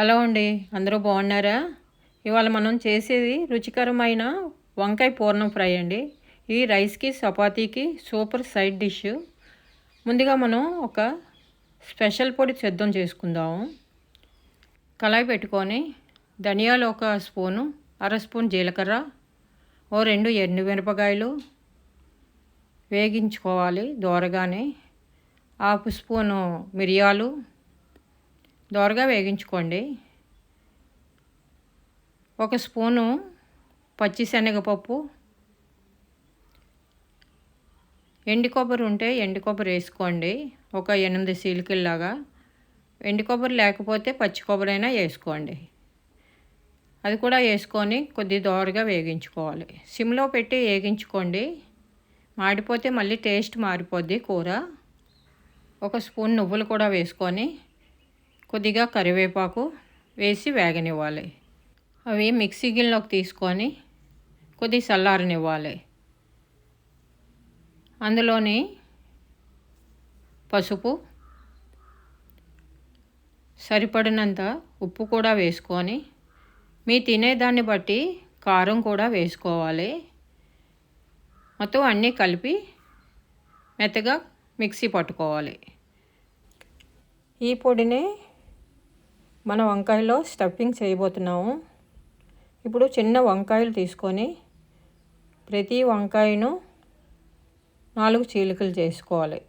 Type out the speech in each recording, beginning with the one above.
Hello అండి అందరూ బాగున్నారా? ఇవాళ మనం చేసేది రుచికరమైన వంకాయ పూర్ణం ఫ్రై అండి. ఈ రైస్కి చపాతీకి సూపర్ సైడ్ డిష్. ముందుగా మనం ఒక స్పెషల్ పొడి సిద్ధం చేసుకుందాము కళాయి పెట్టుకొని ధనియాలు ఒక స్పూను అర స్పూన్ జీలకర్ర ఓ రెండు ఎండు మిరపకాయలు వేగించుకోవాలి దోరగానే. హాఫ్ స్పూను మిరియాలు దోరగా వేగించుకోండి. ఒక స్పూను పచ్చిశనగపప్పు. ఎండు కొబ్బరి ఉంటే ఎండు కొబ్బరి వేసుకోండి. ఒక ఎనిమిది సీలికల్లాగా. ఎండు కొబ్బరి లేకపోతే పచ్చి కొబ్బరి అయినా వేసుకోండి. అది కూడా వేసుకొని కొద్ది దోరగా వేగించుకోవాలి. సిమ్లో పెట్టి వేగించుకోండి. మాడిపోతే మళ్ళీ టేస్ట్ మారిపోద్ది కూర. ఒక స్పూన్ నువ్వులు కూడా వేసుకొని కొద్దిగా కరివేపాకు వేసి వేగనివ్వాలి. అవి మిక్సీ గిన్నెలోకి తీసుకొని కొద్ది చల్లారనివ్వాలి. అందులోని పసుపు సరిపడినంత ఉప్పు కూడా వేసుకొని మీ తినేదాన్ని బట్టి కారం కూడా వేసుకోవాలి. మొత్తం అన్నీ కలిపి మెత్తగా మిక్సీ పట్టుకోవాలి. ఈ పొడిని మన వంకాయలో స్టఫింగ్ చేయబోతున్నాము. ఇప్పుడు చిన్న వంకాయలు తీసుకొని ప్రతి వంకాయను నాలుగు చీలికలు చేసుకోవాలి.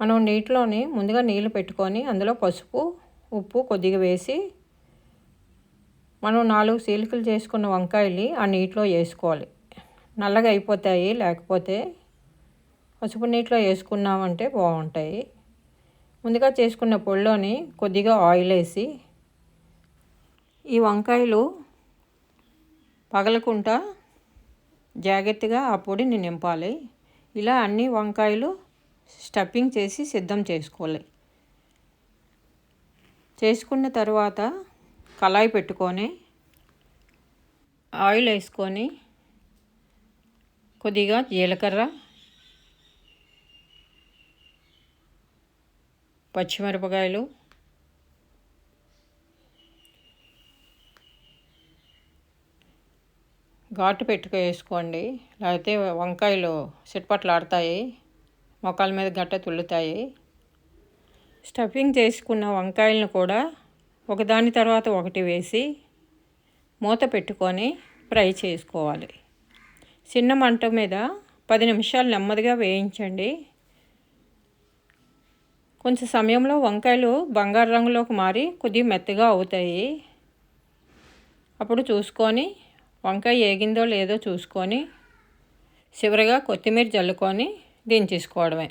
మనం నీటిలోని ముందుగా నీళ్ళు పెట్టుకొని అందులో పసుపు ఉప్పు కొద్దిగా వేసి మనం నాలుగు చీలికలు చేసుకున్న వంకాయలు ఆ నీటిలో వేసుకోవాలి. నల్లగా అయిపోతాయి లేకపోతే పసుపు నీటిలో వేసుకున్నామంటే బాగుంటాయి. ముందుగా చేసుకున్న పొడిలోని కొద్దిగా ఆయిల్ వేసి ఈ వంకాయలు పగలకుండా జాగ్రత్తగా ఆ పొడిని నింపాలి. ఇలా అన్ని వంకాయలు స్టఫింగ్ చేసి సిద్ధం చేసుకోవాలి. చేసుకున్న తర్వాత కళాయి పెట్టుకొని ఆయిల్ వేసుకొని కొద్దిగా జీలకర్ర పచ్చిమిరపకాయలు. ఘాటు పెట్టుకు వేసుకోండి. లేకపోతే వంకాయలు ఆడతాయి మొక్కల మీద గట్ట తుల్లుతాయి. స్టఫింగ్ చేసుకున్న వంకాయలను కూడా ఒకదాని తర్వాత ఒకటి వేసి మూత పెట్టుకొని ఫ్రై చేసుకోవాలి. చిన్న మంట మీద పది నిమిషాలు నెమ్మదిగా వేయించండి. కొంచెం సమయంలో వంకాయలు బంగారు రంగులోకి మారి కొద్దిగా మెత్తగా అవుతాయి. అప్పుడు చూసుకొని వంకాయ ఏగిందో లేదో చూసుకొని చివరిగా కొత్తిమీర జల్లుకొని దించేసుకోవడమే.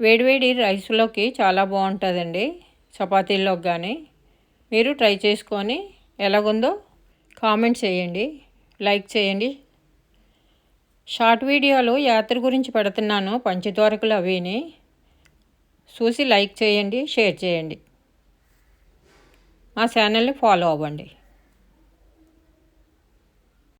వేడివేడి రైస్లోకి చాలా బాగుంటుందండి చపాతీల్లోకి కానీ మీరు ట్రై చేసుకొని ఎలాగుందో కామెంట్ చేయండి లైక్ చేయండి. షార్ట్ వీడియోలు యాత్ర గురించి పెడుతున్నాను పంచదోరకులు అవిని. చూసి లైక్ చేయండి షేర్ చేయండి. మా ఛానల్ని ఫాలో అవ్వండి.